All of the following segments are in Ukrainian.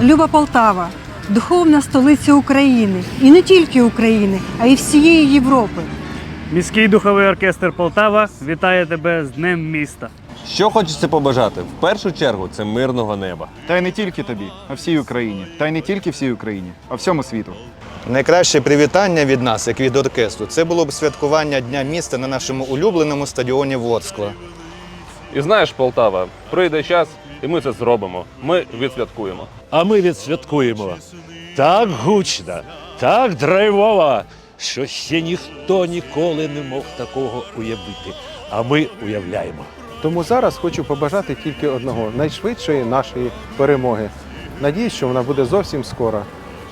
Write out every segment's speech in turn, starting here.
Люба Полтава, духовна столиця України. І не тільки України, а й всієї Європи. Міський духовий оркестр Полтава вітає тебе з Днем міста. Що хочеться побажати? В першу чергу це мирного неба. Та й не тільки тобі, а всій Україні. Та й не тільки всій Україні, а всьому світу. Найкраще привітання від нас, як від оркестру, це було б святкування Дня міста на нашому улюбленому стадіоні Ворскла. І знаєш, Полтава, прийде час, і ми це зробимо. Ми відсвяткуємо. А ми відсвяткуємо так гучно, так драйвово, що ще ніхто ніколи не мог такого уявити. А ми уявляємо. Тому зараз хочу побажати тільки одного найшвидшої нашої перемоги. Надіюсь, що вона буде зовсім скоро.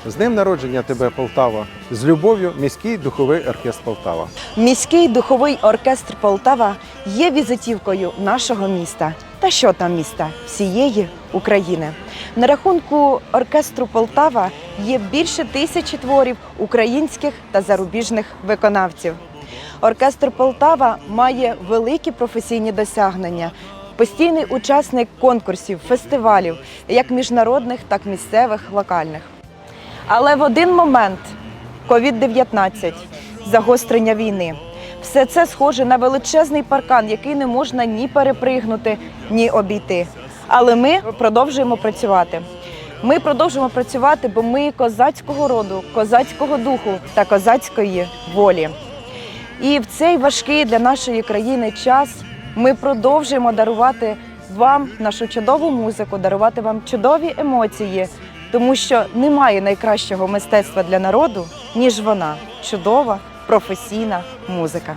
З днем народження тебе, Полтава! З любов'ю, міський духовий оркестр Полтава. Міський духовий оркестр Полтава є візитівкою нашого міста. Та що там міста всієї України. На рахунку оркестру Полтава є більше тисячі творів українських та зарубіжних виконавців. Оркестр Полтава має великі професійні досягнення. Постійний учасник конкурсів, фестивалів, як міжнародних, так і місцевих, локальних. Але в один момент COVID-19, загострення війни, все це схоже на величезний паркан, який не можна ні перепригнути, ні обійти. Але ми продовжуємо працювати. Ми продовжуємо працювати, бо ми козацького роду, козацького духу та козацької волі. І в цей важкий для нашої країни час ми продовжуємо дарувати вам нашу чудову музику, дарувати вам чудові емоції, тому що немає найкращого мистецтва для народу, ніж вона чудова, професійна музика.